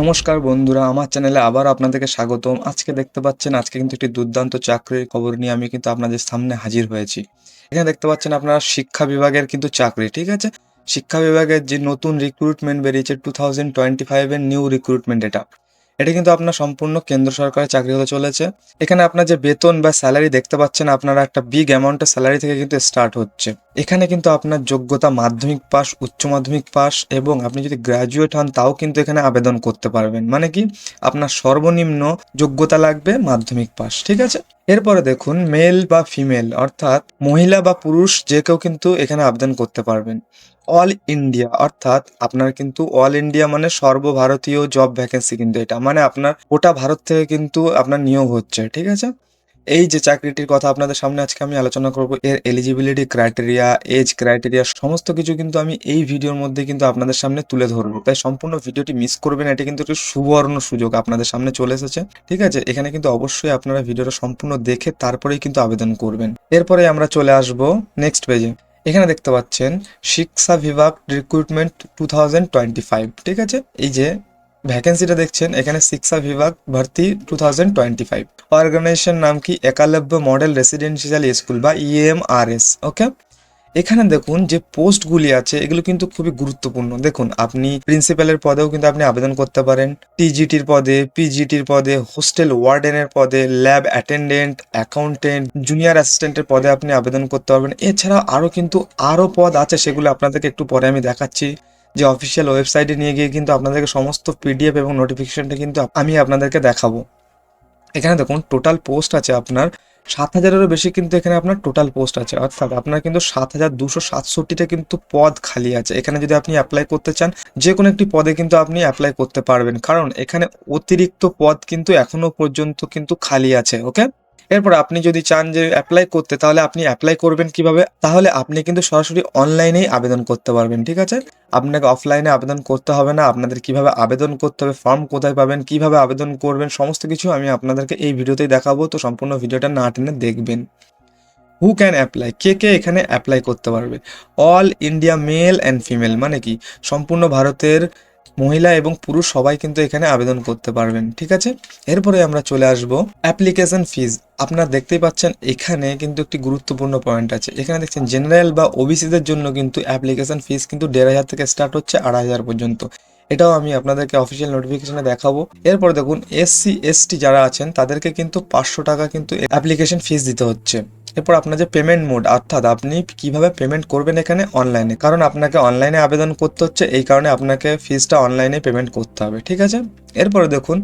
নমস্কার বন্ধুরা, আমার চ্যানেলে আবার আপনাদেরকে স্বাগতম। আজকে দেখতে পাচ্ছেন, আজকে কিন্তু একটি দুর্দান্ত চাকরির খবর নিয়ে আমি কিন্তু আপনাদের সামনে হাজির হয়েছি। এখানে দেখতে পাচ্ছেন আপনারা শিক্ষা বিভাগের কিন্তু চাকরি, ঠিক আছে? শিক্ষা বিভাগের যে নতুন রিক্রুটমেন্ট বেরিয়েছে টু থাউজেন্ড টোয়েন্টি ফাইভের নিউ রিক্রুটমেন্ট এটা এটা কিন্তু আপনার সম্পূর্ণ কেন্দ্র সরকারের চাকরি হতে চলেছে। এখানে আপনার যে বেতন বা স্যালারি দেখতে পাচ্ছেন, আপনারা একটা বিগ অ্যামাউন্টের স্যালারি থেকে কিন্তু স্টার্ট হচ্ছে। এখানে কিন্তু আপনার যোগ্যতা মাধ্যমিক পাস উচ্চ মাধ্যমিক পাস এবং আপনি যদি গ্র্যাজুয়েট হন, তাও কিন্তু এখানে আবেদন করতে পারবেন। মানে কি? আপনার সর্বনিম্ন যোগ্যতা লাগবে মাধ্যমিক পাস ঠিক আছে? এরপরে দেখুন মেল বা ফিমেল অর্থাৎ মহিলা বা পুরুষ, যে কেউ কিন্তু এখানে আবেদন করতে পারবেন। অল ইন্ডিয়া অর্থাৎ আপনার কিন্তু অল ইন্ডিয়া মানে সর্বভারতীয় জব ভ্যাকেন্সি কিন্তু এটা। মানে আপনার গোটা ভারত থেকে কিন্তু আপনার নিয়োগ হচ্ছে, ঠিক আছে? এই যে চাকরিটির কথা আপনাদের সামনে আজকে আমি আলোচনা করব, এর এলিজিবিলিটি ক্রাইটেরিয়া এজ ক্রাইটেরিয়া সমস্ত কিছু কিন্তু আমি এই ভিডিওর মধ্যে কিন্তু আপনাদের সামনে তুলে ধরবো। তাই সম্পূর্ণ ভিডিওটি মিস করবেন, এটা কিন্তু একটি সুবর্ণ সুযোগ আপনাদের সামনে চলে এসেছে, ঠিক আছে? এখানে কিন্তু অবশ্যই আপনারা ভিডিওটা সম্পূর্ণ দেখে তারপরেই কিন্তু আবেদন করবেন। এরপরে আমরা চলে আসব নেক্সট পেজে এখানে দেখতে পাচ্ছেন শিক্ষা বিভাগ recruitment two thousand twenty five ঠিক আছে? এই যে ভ্যাকেন্সিটা দেখছেন, এখানে শিক্ষা বিভাগ ভর্তি two thousand twenty five organisation নাম কি? একালব্য মডেল রেসিডেন্সিয়াল স্কুল বা E ইএমআরএস ওকে এখানে দেখুন যে পোস্টগুলি আছে, এগুলো কিন্তু খুবই গুরুত্বপূর্ণ। দেখুন, আপনি প্রিন্সিপালের পদেও কিন্তু আপনি আবেদন করতে পারেন। টিজিটির পদে, পিজিটির পদে, হোস্টেল ওয়ার্ডেনের পদে, ল্যাব অ্যাটেন্ডেন্ট, অ্যাকাউন্টেন্ট, জুনিয়র অ্যাসিস্ট্যান্টের পদে আপনি আবেদন করতে পারবেন। এছাড়া আরও কিন্তু আরও পদ আছে, সেগুলো আপনাদেরকে একটু পরে আমি দেখাচ্ছি। যে অফিসিয়াল ওয়েবসাইটে নিয়ে গিয়ে কিন্তু আপনাদেরকে সমস্ত পিডিএফ এবং নোটিফিকেশনটা কিন্তু আমি আপনাদেরকে দেখাবো। এখানে দেখুন, টোটাল পোস্ট আছে আপনার সাত হাজারেরও বেশি কিন্তু এখানে আপনার টোটাল পোস্ট আছে। অর্থাৎ আপনার কিন্তু সাত হাজার দুশো সাতষট্টিটা কিন্তু পদ খালি আছে। এখানে যদি আপনি অ্যাপ্লাই করতে চান যে কোনো একটি পদে কিন্তু আপনি অ্যাপ্লাই করতে পারবেন। কারণ এখানে অতিরিক্ত পদ কিন্তু এখনও পর্যন্ত কিন্তু খালি আছে ওকে এরপর আপনি যদি চান যে অ্যাপ্লাই করতে, তাহলে আপনি অ্যাপ্লাই করবেন কীভাবে? তাহলে আপনি কিন্তু সরাসরি অনলাইনেই আবেদন করতে পারবেন, ঠিক আছে? আপনাকে অফলাইনে আবেদন করতে হবে না, আপনাদের কীভাবে আবেদন করতে হবে ফর্ম কোথায় পাবেন, কীভাবে আবেদন করবেন, সমস্ত কিছু আমি আপনাদেরকে এই ভিডিওতেই দেখাবো, তো সম্পূর্ণ ভিডিওটা না টেনে দেখবেন। হু ক্যান অ্যাপ্লাই কে কে এখানে অ্যাপ্লাই করতে পারবে? All India male and female মানে কি? সম্পূর্ণ ভারতের মহিলা এবং পুরুষ সবাই কিন্তু এখানে আবেদন করতে পারবেন, ঠিক আছে? এরপরে আমরা চলে আসব অ্যাপ্লিকেশন ফিজ আপনারা দেখতেই পাচ্ছেন এখানে কিন্তু একটি গুরুত্বপূর্ণ পয়েন্ট আছে। এখানে দেখছেন জেনারেল বা ওবিসিদের জন্য কিন্তু অ্যাপ্লিকেশন ফিজ কিন্তু দেড় হাজার থেকে স্টার্ট হচ্ছে আড়াই হাজার পর্যন্ত। এটাও আমি আপনাদেরকে অফিসিয়াল নোটিফিকেশনে দেখাবো। এরপর দেখুন এসসি এসটি যারা আছেন, তাদেরকে কিন্তু পাঁচশো টাকা কিন্তু অ্যাপ্লিকেশন ফিস দিতে হচ্ছে। এরপর আপনার যে পেমেন্ট মোড অর্থাৎ আপনি কীভাবে পেমেন্ট করবেন এখানে অনলাইনে কারণ আপনাকে অনলাইনে আবেদন করতে হচ্ছে, এই কারণে আপনাকে ফিজটা অনলাইনে পেমেন্ট করতে হবে, ঠিক আছে? এরপরে দেখুন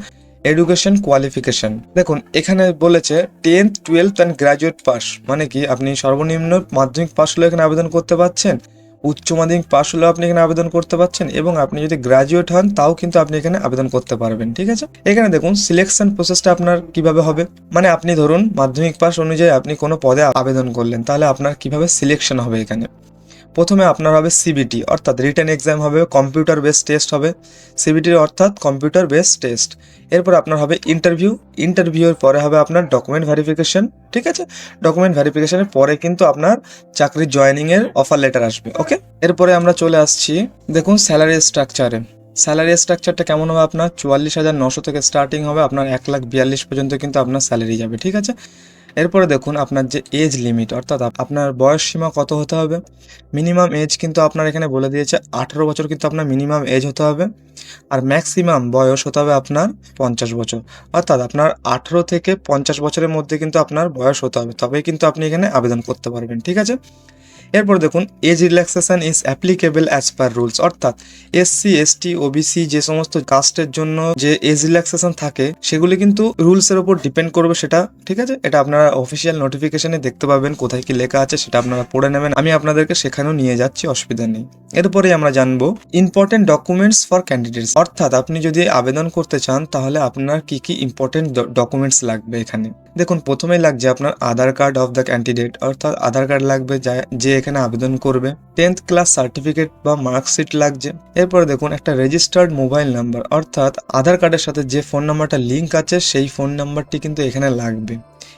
এডুকেশন কোয়ালিফিকেশন দেখুন, এখানে বলেছে tenth twelfth and graduate pass মানে কি? আপনি সর্বনিম্ন মাধ্যমিক পাস হলে এখানে আবেদন করতে পারছেন? উচ্চ মাধ্যমিক পাশ হলেও আপনি এখানে আবেদন করতে পারছেন এবং আপনি যদি গ্রাজুয়েট হন, তাও কিন্তু আপনি এখানে আবেদন করতে পারবেন, ঠিক আছে? এখানে দেখুন সিলেকশন প্রসেসটা আপনার কীভাবে হবে? মানে আপনি ধরুন, মাধ্যমিক পাস অনুযায়ী আপনি কোনো পদে আবেদন করলেন, তাহলে আপনার কীভাবে সিলেকশন হবে এখানে? প্রথমে আপনার হবে সিবিটি অর্থাৎ রিটার্ন এক্সাম হবে কম্পিউটার বেস টেস্ট হবে। সিবিটির অর্থাৎ কম্পিউটার বেস টেস্ট এরপর আপনার হবে ইন্টারভিউ ইন্টারভিউর পরে হবে আপনার ডকুমেন্ট ভেরিফিকেশন ঠিক আছে? ডকুমেন্ট ভেরিফিকেশনের পরে কিন্তু আপনার চাকরির জয়েনিংয়ের অফার লেটার আসবে ওকে এরপরে আমরা চলে আসছি, দেখুন স্যালারি স্ট্রাকচারে স্যালারি স্ট্রাকচারটা কেমন হবে আপনার? চুয়াল্লিশ হাজার নশো থেকে স্টার্টিং হবে, আপনার এক লাখ বিয়াল্লিশ পর্যন্ত কিন্তু আপনার স্যালারি যাবে, ঠিক আছে? এরপরে দেখুন আপনার যে এজ লিমিট অর্থাৎ আপনার বয়স সীমা কত হতে হবে? মিনিমাম এজ কিন্তু আপনার এখানে বলে দিয়েছে, আঠেরো বছর কিন্তু আপনার মিনিমাম এজ হতে হবে। আর ম্যাক্সিমাম বয়স হতে হবে আপনার পঞ্চাশ বছর। অর্থাৎ আপনার আঠেরো থেকে পঞ্চাশ বছরের মধ্যে কিন্তু আপনার বয়স হতে হবে। তবেই কিন্তু আপনি এখানে আবেদন করতে পারবেন, ঠিক আছে? এরপর দেখুন age relaxation is applicable as per rules অর্থাৎ এসসি এসটি ওবিসি যে সমস্ত কাস্টের জন্য যে এজ রিল্যাক্সেশন থাকে, সেগুলি কিন্তু রুলসের উপর ডিপেন্ড করবে সেটা, ঠিক আছে? এটা আপনারা অফিসিয়াল নোটিফিকেশনে দেখতে পাবেন, কোথায় কি লেখা আছে, সেটা আপনারা পড়ে নেবেন। আমি আপনাদেরকে সেখানেও নিয়ে যাচ্ছি, অসুবিধা নেই। এরপরে আমরা জানব ইম্পর্টেন্ট ডকুমেন্টস ফর ক্যান্ডিডেটস অর্থাৎ আপনি যদি আবেদন করতে চান, তাহলে আপনার কি কি ইম্পর্টেন্ট ডকুমেন্টস লাগবে এখানে? দেখুন, প্রথমেই লাগছে আপনার Aadhaar card of the candidate, অর্থাৎ আধার কার্ড লাগবে যা- এখানে আবেদন করবে। টেন্থ ক্লাস সার্টিফিকেট বা মার্কশিট লাগছে। এরপরে দেখুন, একটা রেজিস্টার্ড মোবাইল নাম্বার, অর্থাৎ আধার কার্ডের সাথে যে ফোন নাম্বারটা লিঙ্ক আছে, সেই ফোন নাম্বারটি কিন্তু এখানে লাগবে।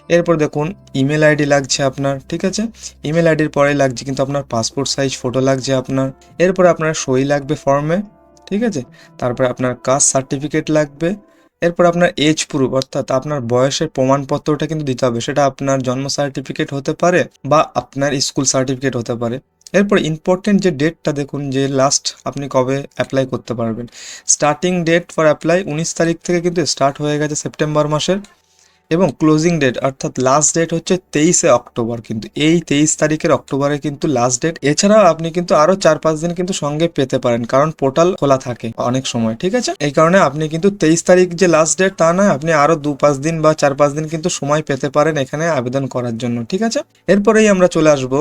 এরপর দেখুন, ইমেল আইডি লাগছে আপনার, ঠিক আছে? ইমেল আইডির পরে লাগছে কিন্তু আপনার পাসপোর্ট সাইজ, ফটো লাগছে আপনার। এরপর আপনার সই লাগবে ফর্মে, ঠিক আছে? তারপরে আপনার কাস্ট সার্টিফিকেট লাগবে এরপর আপনার এজ প্রুফ অর্থাৎ আপনার বয়সের প্রমাণপত্রটা কিন্তু দিতে হবে। সেটা আপনার জন্ম সার্টিফিকেট হতে পারে বা আপনার স্কুল সার্টিফিকেট হতে পারে। এরপর ইম্পর্টেন্ট যে ডেটটা দেখুন, যে লাস্ট আপনি কবে অ্যাপ্লাই করতে পারবেন। স্টার্টিং ডেট ফর অ্যাপ্লাই উনিশ তারিখ থেকে কিন্তু স্টার্ট হয়ে গেছে সেপ্টেম্বর মাসের। এবং ক্লোজিং ডেট অর্থাৎ লাস্ট ডেট হচ্ছে তেইশে অক্টোবর। কিন্তু এই তেইশ তারিখের অক্টোবরে কিন্তু লাস্ট ডেট এছাড়াও আপনি কিন্তু আরও চার পাঁচ দিন কিন্তু সঙ্গে পেতে পারেন, কারণ পোর্টাল খোলা থাকে অনেক সময়, ঠিক আছে? এই কারণে আপনি কিন্তু তেইশ তারিখ যে লাস্ট ডেট তা নয়, আপনি আরও দু পাঁচ দিন বা চার পাঁচ দিন কিন্তু সময় পেতে পারেন এখানে আবেদন করার জন্য, ঠিক আছে? এরপরেই আমরা চলে আসব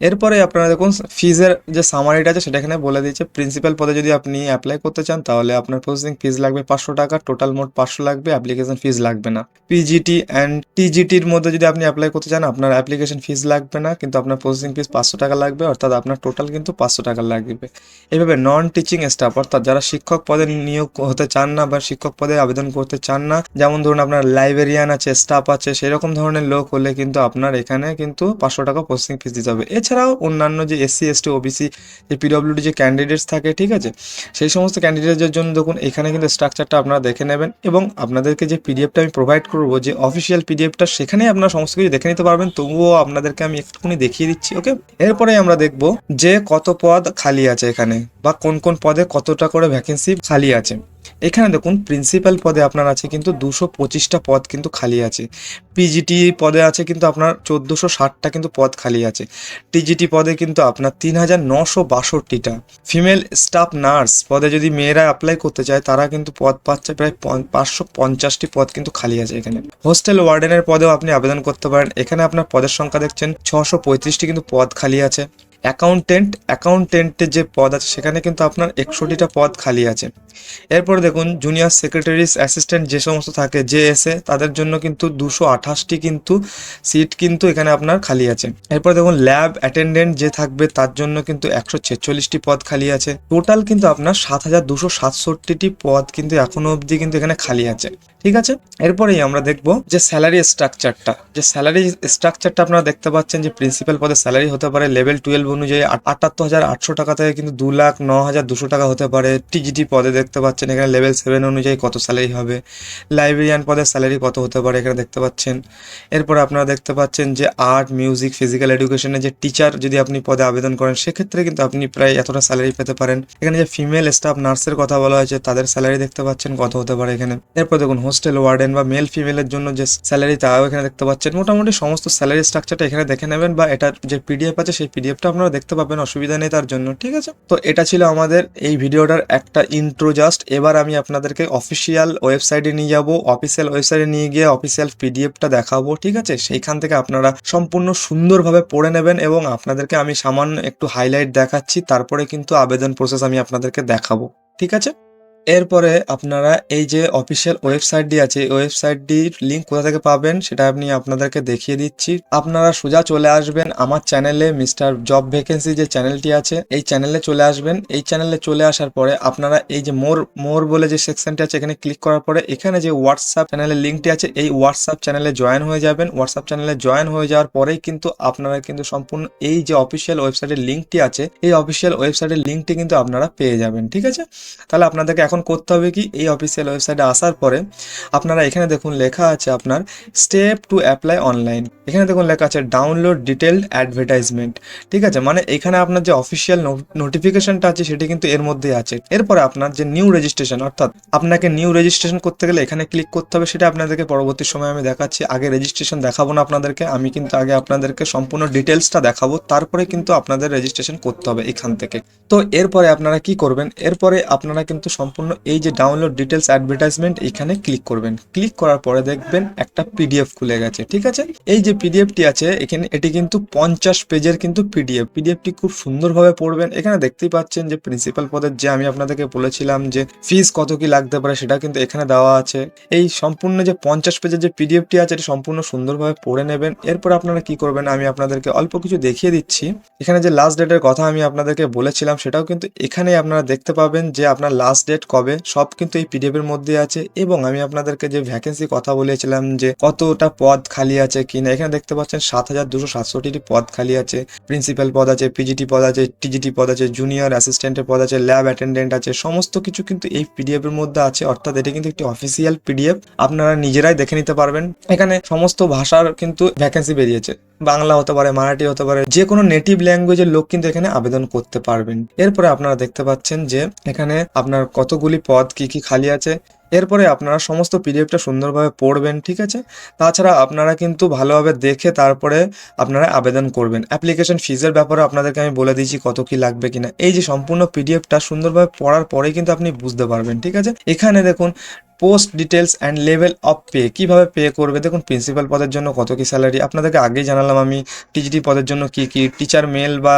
এরপরে আপনারা দেখুন ফিজের যে সামারিটা আছে সেটা এখানে বলে দিয়েছে। প্রিন্সিপাল পদে যদি আপনি অ্যাপ্লাই করতে চান, তাহলে আপনার প্রসেসিং ফিজ লাগবে পাঁচশো টাকা। টোটাল মোট পাঁচশো লাগবে অ্যাপ্লিকেশন ফিজ লাগবে না। পিজিটি অ্যান্ড টিজিটির মধ্যে যদি আপনি অ্যাপ্লাই করতে চান, আপনার অ্যাপ্লিকেশন ফিজ লাগবে না, কিন্তু আপনার প্রসেসিং ফিজ পাঁচশো টাকা লাগবে, অর্থাৎ আপনার টোটাল কিন্তু পাঁচশো টাকা লাগবে। এইভাবে নন টিচিং স্টাফ অর্থাৎ যারা শিক্ষক পদে নিয়োগ হতে চান না বা শিক্ষক পদে আবেদন করতে চান না, যেমন ধরুন আপনার লাইব্রেরিয়ান আছে স্টাফ আছে, সেরকম ধরনের লোক হলে কিন্তু আপনার এখানে কিন্তু পাঁচশো টাকা প্রসেসিং ফিজ দিতে হবে। এছাড়াও অন্যান্য যে এসসি এসটি ওবিসি যে পিডব্লিউডি যে ক্যান্ডিডেটস থাকে, ঠিক আছে? সেই সমস্ত ক্যান্ডিডেটদের জন্য দেখুন, এখানে কিন্তু স্ট্রাকচারটা আপনারা দেখে নেবেন এবং আপনাদেরকে যে পিডিএফটা আমি প্রোভাইড করব, যে অফিসিয়াল পিডিএফটা সেখানেই আপনারা সমস্ত কিছু দেখে নিতে পারবেন। তবুও আপনাদেরকে আমি একটুখানি দেখিয়ে দিচ্ছি ওকে এরপরে আমরা দেখব যে কত পদ খালি আছে এখানে বা কোন কোন পদে কতটা করে ভ্যাকেন্সি খালি আছে। এখানে দেখুন প্রিন্সিপাল পদে আপনার আছে কিন্তু দুশো পঁচিশটা পদ কিন্তু খালি আছে। পিজিটি পদে আছে কিন্তু আপনার চোদ্দোশো ষাটটা কিন্তু পদ খালি আছে। টিজিটি পদে কিন্তু আপনার তিন হাজার নশো বাষট্টিটা। ফিমেল স্টাফ নার্স পদে যদি মেয়েরা অ্যাপ্লাই করতে চায়, তারা কিন্তু পদ পাচ্ছে প্রায় পাঁচশো পঞ্চাশটি পদ কিন্তু খালি আছে এখানে। হোস্টেল ওয়ার্ডেনের পদেও আপনি আবেদন করতে পারেন। এখানে আপনার পদের সংখ্যা দেখছেন, ছশো পঁয়ত্রিশটি কিন্তু পদ খালি আছে। অ্যাকাউন্টেন্ট অ্যাকাউন্টেন্টের যে পদ আছে, সেখানে কিন্তু আপনার একষট্টিটা পদ খালি আছে। এরপরে দেখুন জুনিয়র সেক্রেটারিস অ্যাসিস্ট্যান্ট যে সমস্ত থাকে যে এসে তাদের জন্য কিন্তু দুশো আঠাশটি কিন্তু সিট কিন্তু এখানে আপনার খালি আছে। এরপর দেখুন ল্যাব অ্যাটেন্ডেন্ট যে থাকবে, তার জন্য কিন্তু একশো ছেচল্লিশটি পদ খালি আছে। টোটাল কিন্তু আপনার সাত হাজার দুশো সাতষট্টিটি পদ কিন্তু এখনও অবধি কিন্তু এখানে খালি আছে। ঠিক আছে? এরপরেই আমরা দেখব যে স্যালারি স্ট্রাকচারটা যে স্যালারি স্ট্রাকচারটা আপনারা দেখতে পাচ্ছেন যে প্রিন্সিপাল পদে স্যালারি হতে পারে লেভেল টুয়েলভ অনুযায়ী আটাত্তর হাজার আটশো টাকা থেকে কিন্তু দু লাখ ন হাজার দুশো টাকা হতে পারে। টিজিটি পদে দেখতে পাচ্ছেন, এখানে লেভেল সেভেন অনুযায়ী কত স্যালারি হবে। লাইব্রেরিয়ান পদের স্যালারি কত হতে পারে এখানে দেখতে পাচ্ছেন। এরপর আপনারা দেখতে পাচ্ছেন যে আর্ট মিউজিক ফিজিক্যাল এডুকেশনে যে টিচার যদি আপনি পদে আবেদন করেন, সেক্ষেত্রে কিন্তু আপনি প্রায় এতটা স্যালারি পেতে পারেন। এখানে যে ফিমেল স্টাফ নার্সের কথা বলা হয়েছে, তাদের স্যালারি দেখতে পাচ্ছেন কত হতে পারে এখানে। এরপর দেখুন হোস্টেল ওয়ার্ডেন বা মেল ফিমেলের জন্য যে স্যালারি তাও এখানে দেখতে পাচ্ছেন। মোটামুটি সমস্ত স্যালারি স্ট্রাকচারটা এখানে দেখে নেবেন বা এটা যে পিডিএফ আছে, সেই পিডিএফটা আপনারা দেখতে পাবেন, অসুবিধা নেই তার জন্য, ঠিক আছে? তো এটা ছিল আমাদের এই ভিডিওটার একটা ইন্ট্রো জাস্ট এবার আমি আপনাদেরকে অফিসিয়াল ওয়েবসাইটে নিয়ে যাব অফিসিয়াল ওয়েবসাইটে নিয়ে গিয়ে অফিসিয়াল পিডিএফটা দেখাবো, ঠিক আছে? সেইখান থেকে আপনারা সম্পূর্ণ সুন্দরভাবে পড়ে নেবেন এবং আপনাদেরকে আমি সামান্য একটু হাইলাইট দেখাচ্ছি, তারপরে কিন্তু আবেদন প্রসেস আমি আপনাদেরকে দেখাবো, ঠিক আছে? এরপরে আপনারা এই যে অফিসিয়াল ওয়েবসাইটটি আছে, এই ওয়েবসাইটটির লিঙ্ক কোথা থেকে পাবেন সেটা আমি আপনাদেরকে দেখিয়ে দিচ্ছি। আপনারা সোজা চলে আসবেন আমার চ্যানেলে মিস্টার জব ভ্যাকেন্সি যে চ্যানেলটি আছে, এই চ্যানেলে চলে আসবেন। এই চ্যানেলে চলে আসার পরে আপনারা এই যে মোর মোর বলে যে সেকশনটি আছে, এখানে ক্লিক করার পরে এখানে যে হোয়াটসঅ্যাপ চ্যানেলের লিঙ্কটি আছে, এই হোয়াটসঅ্যাপ চ্যানেলে জয়েন হয়ে যাবেন। হোয়াটসঅ্যাপ চ্যানেলে জয়েন হয়ে যাওয়ার পরেই কিন্তু আপনারা কিন্তু সম্পূর্ণ এই যে অফিসিয়াল ওয়েবসাইটের লিঙ্কটি আছে, এই অফিসিয়াল ওয়েবসাইটের লিঙ্কটি কিন্তু আপনারা পেয়ে যাবেন, ঠিক আছে? তাহলে আপনাদেরকে এখন করতে হবে কি এই অফিসিয়াল ওয়েবসাইটে আসার পরে আপনারা এখানে দেখুন লেখা আছে আপনার স্টেপ টু অ্যাপ্লাই অনলাইন এখানে দেখুন লেখা আছে ডাউনলোড ডিটেলড অ্যাডভার্টাইজমেন্ট ঠিক আছে? মানে এখানে আপনার যে অফিসিয়াল নোটিফিকেশনটা আছে সেটি কিন্তু এর মধ্যেই আছে। এরপরে আপনার যে নিউ রেজিস্ট্রেশন অর্থাৎ আপনাকে নিউ রেজিস্ট্রেশন করতে গেলে এখানে ক্লিক করতে হবে, সেটা আপনাদেরকে পরবর্তী সময় আমি দেখাচ্ছি। আগে রেজিস্ট্রেশন দেখাবো না আপনাদেরকে, আমি কিন্তু আগে আপনাদেরকে সম্পূর্ণ ডিটেলসটা দেখাবো, তারপরে কিন্তু আপনাদের রেজিস্ট্রেশন করতে হবে এখান থেকে। তো এরপরে আপনারা কি করবেন? এরপরে আপনারা কিন্তু সম্পূর্ণ এই যে ডাউনলোড ডিটেলস অ্যাডভার্টাইজমেন্ট এখানে ক্লিক করবেন। ক্লিক করার পরে দেখবেন একটা পিডিএফ খুলে গেছে, ঠিক আছে? এই যে পিডিএফটি আছে, এখানে এটি কিন্তু পঞ্চাশ পেজের কিন্তু পিডিএফ পিডিএফটি খুব সুন্দরভাবে পড়বেন। এখানে দেখতেই পাচ্ছেন যে প্রিন্সিপাল পদের যে আমি আপনাদেরকে বলেছিলাম যে ফিস কত কি লাগতে পারে, সেটা কিন্তু এখানে দেওয়া আছে। এই সম্পূর্ণ যে পঞ্চাশ পেজের যে পিডিএফটি আছে, এটি সম্পূর্ণ সুন্দরভাবে পড়ে নেবেন। এরপর আপনারা কি করবেন, আমি আপনাদেরকে অল্প কিছু দেখিয়ে দিচ্ছি। এখানে যে লাস্ট ডেটের কথা আমি আপনাদেরকে বলেছিলাম, সেটাও কিন্তু এখানে আপনারা দেখতে পাবেন যে আপনার লাস্ট ডেট কবে? সব কিন্তু এই পিডিএফ এর মধ্যে আছে। এবং আমি আপনাদেরকে যে ভ্যাকেন্সি কথা বলেছিলাম যে কতটা পদ খালি আছে কিনা, এখানে দেখতে পাচ্ছেন সাত হাজার দুশো সাতষট্টিটি পদ খালি আছে। প্রিন্সিপাল পদ আছে পিজিটি পদ আছে টিজিটি পদ আছে জুনিয়র অ্যাসিস্ট্যান্টের পদ আছে ল্যাব অ্যাটেন্ডেন্ট আছে। সমস্ত কিছু কিন্তু এই পিডিএফ এর মধ্যে আছে। অর্থাৎ এটা কিন্তু একটি অফিসিয়াল পিডিএফ আপনারা নিজেরাই দেখে নিতে পারবেন। এখানে সমস্ত ভাষার কিন্তু ভ্যাকেন্সি বেরিয়েছে। বাংলা হতে পারে, মারাঠি হতে পারে, যে কোনো নেটিভ ল্যাঙ্গুয়েজের লোক কিন্তু এখানে আবেদন করতে পারবেন। এরপরে আপনারা দেখতে পাচ্ছেন যে এখানে আপনার কতগুলি পদ কি কি খালি আছে এরপরে আপনারা সমস্ত পিডিএফটা সুন্দরভাবে পড়বেন, ঠিক আছে? তাছাড়া আপনারা কিন্তু ভালোভাবে দেখে তারপরে আপনারা আবেদন করবেন। অ্যাপ্লিকেশন ফিজের ব্যাপারে আপনাদেরকে আমি বলে দিয়েছি কত কি লাগবে কিনা। এই যে সম্পূর্ণ পিডিএফটা সুন্দরভাবে পড়ার পরেই কিন্তু আপনি বুঝতে পারবেন, ঠিক আছে? এখানে দেখুন post details and level of pay কীভাবে পে করবে? দেখুন প্রিন্সিপাল পদের জন্য কত কী স্যালারি আপনাদেরকে আগেই জানালাম আমি টিজিটি পদের জন্য কি কি? টিচার মেল বা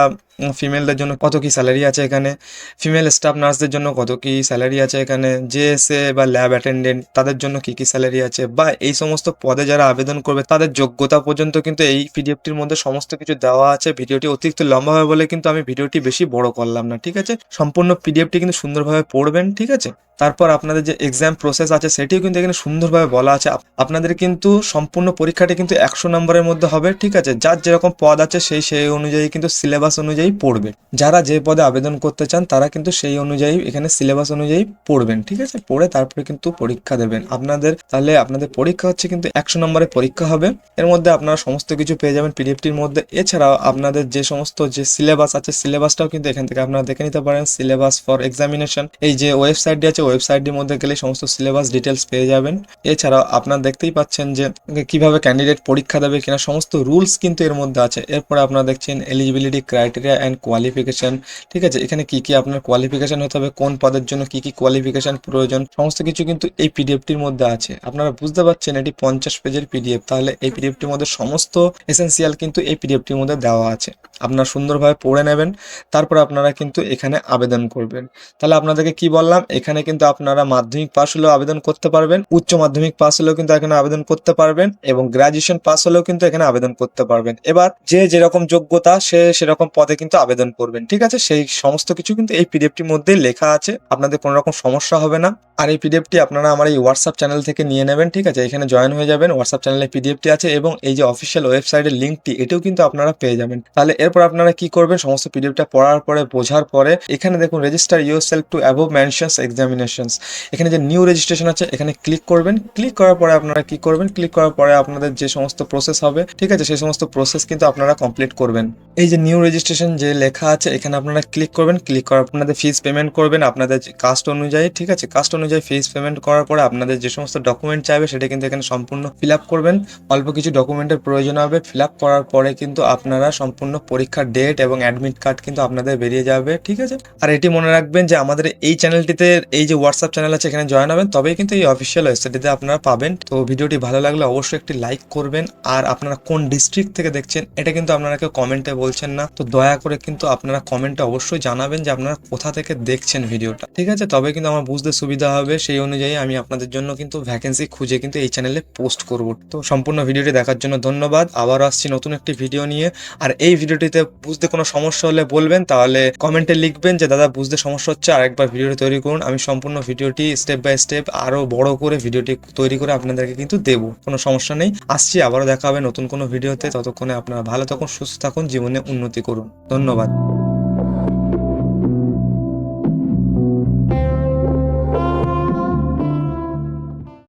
ফিমেলদের জন্য কত কি স্যালারি আছে এখানে? ফিমেল স্টাফ নার্সদের জন্য কত কি স্যালারি আছে এখানে? জেএসএ বা ল্যাব অ্যাটেন্ডেন্ট তাদের জন্য কি কি স্যালারি আছে? বা এই সমস্ত পদে যারা আবেদন করবে, তাদের যোগ্যতা পর্যন্ত কিন্তু এই পিডিএফটির মধ্যে সমস্ত কিছু দেওয়া আছে। ভিডিওটি অতিরিক্ত লম্বা হবে বলে কিন্তু আমি ভিডিওটি বেশি বড় করলাম না, ঠিক আছে? সম্পূর্ণ পিডিএফটি কিন্তু সুন্দরভাবে পড়বেন, ঠিক আছে? তারপর আপনাদের যে এক্সাম প্রসেস আছে, সেটিও কিন্তু এখানে সুন্দরভাবে বলা আছে। আপ- আপনাদের কিন্তু সম্পূর্ণ পরীক্ষাটি কিন্তু একশো নম্বরের মধ্যে হবে, ঠিক আছে? যার যেরকম পদ আছে, সেই সেই অনুযায়ী কিন্তু সিলেবাস অনুযায়ী পড়বে যারা যে পদে আবেদন করতে চান, তারা কিন্তু সেই অনুযায়ী, এখানে সিলেবাস অনুযায়ী পড়বেন, ঠিক আছে? পড়ে তারপরে কিন্তু পরীক্ষা দেবেন। আপনাদের, তাহলে আপনাদের পরীক্ষা হচ্ছে কিন্তু একশো নম্বরের পরীক্ষা হবে। এর মধ্যে আপনারা সমস্ত কিছু পেয়ে যাবেন পিডিএফটির মধ্যে। এছাড়াও আপনাদের যে সমস্ত যে সিলেবাস আছে, সিলেবাসটাও কিন্তু এখান থেকে আপনারা দেখে নিতে পারেন। সিলেবাস ফর এক্সামিনেশন, এই যে ওয়েবসাইটটি আছে, ওয়েবসাইটটির মধ্যে গেলে সমস্ত সিলেবাস ডিটেলস পেয়ে যাবেন। এছাড়াও আপনারা দেখতেই পাচ্ছেন যে কীভাবে ক্যান্ডিডেট পরীক্ষা দেবে কিনা, সমস্ত রুলস কিন্তু এর মধ্যে আছে। এরপরে আপনারা দেখছেন এলিজিবিলিটি ক্রাইটেরিয়া অ্যান্ড কোয়ালিফিকেশন ঠিক আছে? এখানে কি কি আপনার কোয়ালিফিকেশন হতে হবে, কোন পদের জন্য কি কি কোয়ালিফিকেশন প্রয়োজন, সমস্ত কিছু কিন্তু এই পিডিএফটির মধ্যে আছে। আপনারা বুঝতে পারছেন এটি পঞ্চাশ পেজের পিডিএফ তাহলে এই পিডিএফটির মধ্যে সমস্ত এসেন্সিয়াল কিন্তু এই পিডিএফটির মধ্যে দেওয়া আছে। আপনারা সুন্দরভাবে পড়ে নেবেন, তারপর আপনারা কিন্তু এখানে আবেদন করবেন। তাহলে আপনাদেরকে কি বললাম, এখানে কিন্তু আপনারা মাধ্যমিক পাস হলেও আবেদন করতে পারবেন, উচ্চ মাধ্যমিক পাস হলেও কিন্তু এখানে আবেদন করতে পারবেন, এবং গ্রাজুয়েশন পাস হলেও কিন্তু এখানে আবেদন করতে পারবেন। এবার যে যেরকম যোগ্যতা, সে সেরকম পদে কিন্তু আবেদন করবেন, ঠিক আছে? সেই সমস্ত কিছু কিন্তু এই পিডিএফটির মধ্যেই লেখা আছে। আপনাদের কোনো রকম সমস্যা হবে না। আর এই পিডিএফটি আপনারা আমার এই হোয়াটসঅ্যাপ চ্যানেল থেকে নিয়ে নেবেন, ঠিক আছে? এখানে জয়েন হয়ে যাবেন হোয়াটসঅ্যাপ চ্যানেলে পিডিএফটি আছে এবং এই যে অফিসিয়াল ওয়েবসাইটের লিঙ্কটি এটাও কিন্তু আপনারা পেয়ে যাবেন। তাহলে এরপর আপনারা কি করবেন? সমস্ত পিডিএফটা পড়ার পরে, বোঝার পরে, এখানে দেখুন register your self to above mentions examinations এখানে যে নিউ রেজিস্ট্রেশন আছে, এখানে ক্লিক করবেন। ক্লিক করার পরে আপনারা কি করবেন? ক্লিক করার পরে আপনাদের যে সমস্ত প্রসেস হবে, ঠিক আছে? সেই সমস্ত প্রসেস কিন্তু আপনারা কমপ্লিট করবেন। এই যে নিউ রেজিস্ট্রেশন যে লেখা আছে, এখানে আপনারা ক্লিক করবেন ক্লিক করার আপনাদের ফিস পেমেন্ট করবেন আপনাদের কাস্ট অনুযায়ী, ঠিক আছে? কাস্ট অনুযায়ী ফিস পেমেন্ট করার পরে আপনাদের যে সমস্ত ডকুমেন্ট চাইবে, সেটা কিন্তু এখানে সম্পূর্ণ ফিল করবেন। অল্প কিছু ডকুমেন্টের প্রয়োজন হবে। ফিল করার পরে কিন্তু আপনারা সম্পূর্ণ পরীক্ষার ডেট এবং অ্যাডমিট কার্ড কিন্তু আপনাদের বেরিয়ে যাবে, ঠিক আছে? আর এটি মনে রাখবেন যে আমাদের এই চ্যানেলটিতে এই যে হোয়াটসঅ্যাপ চ্যানেল আছে, এখানে জয়েন হবেন, তবেই কিন্তু এই অফিসিয়াল ওয়েবসাইটটিতে আপনারা পাবেন। তো ভিডিওটি ভালো লাগলে অবশ্যই একটি লাইক করবেন। আর আপনারা কোন ডিস্ট্রিক্ট থেকে দেখছেন, এটা কিন্তু আপনারা কেউ কমেন্টে বলছেন না। তো দয়া করে কিন্তু আপনারা কমেন্টে অবশ্যই জানাবেন যে আপনারা কোথা থেকে দেখছেন ভিডিওটা। ঠিক আছে? তবে কিন্তু আমার বুঝতে সুবিধা হবে, সেই অনুযায়ী আমি আপনাদের জন্য কিন্তু ভ্যাকেন্সি খুঁজে কিন্তু এই চ্যানেলে পোস্ট করব। তো সম্পূর্ণ ভিডিওটি দেখার জন্য ধন্যবাদ। আবার আসছি নতুন একটি ভিডিও নিয়ে। আর এই ভিডিওটিতে বুঝতে কোনো সমস্যা হলে বলবেন, তাহলে কমেন্টে লিখবেন যে, দাদা, বুঝতে সমস্যা হচ্ছে, আরেকবার ভিডিওটি তৈরি করুন। আমি সম্পূর্ণ ভিডিওটি স্টেপ বাই স্টেপ আরও বড় করে ভিডিওটি তৈরি করে আপনাদেরকে কিন্তু দেবো। কোনো সমস্যা নেই। আসছি, আবারও দেখা হবে নতুন কোনো ভিডিওতে ততক্ষণে আপনারা ভালো থাকুন, সুস্থ থাকুন, জীবনে উন্নতি করুন। ধন্যবাদ।